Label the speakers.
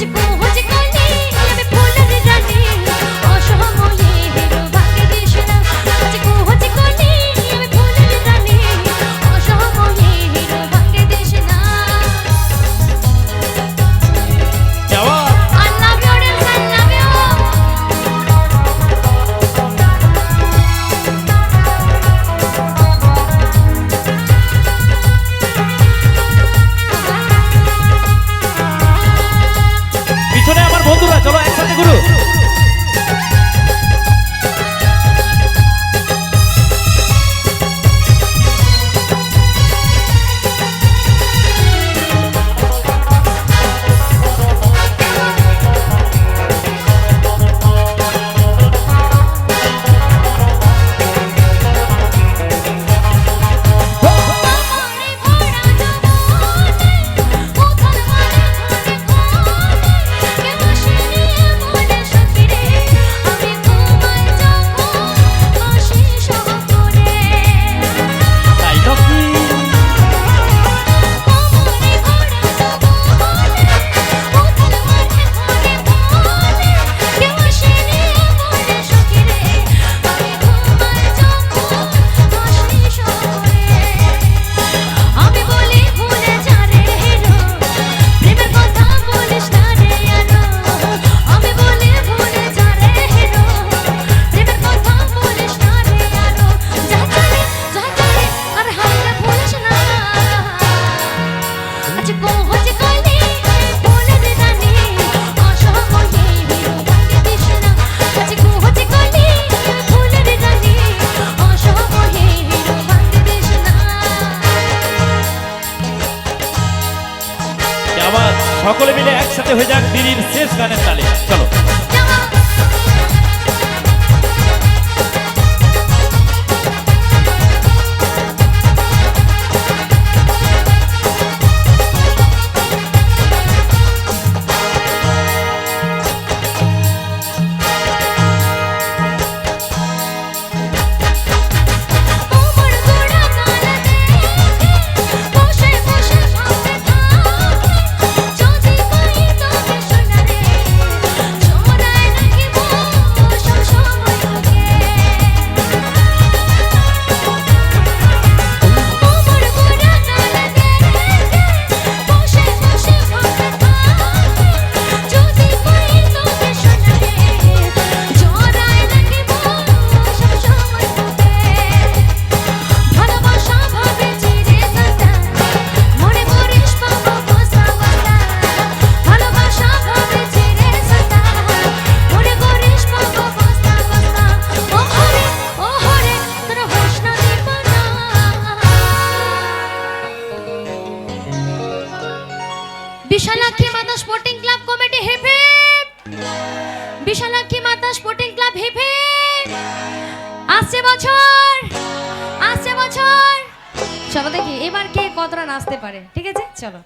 Speaker 1: मुझको मुझको नहीं मैं भूल जाने
Speaker 2: সকলে মিলে একসাথে হয়ে যাক দিদির শেষ গানের তালে। চলো।
Speaker 1: চলো দেখি এবার কে কতটা নাচতে পারে ঠিক আছে? চলো।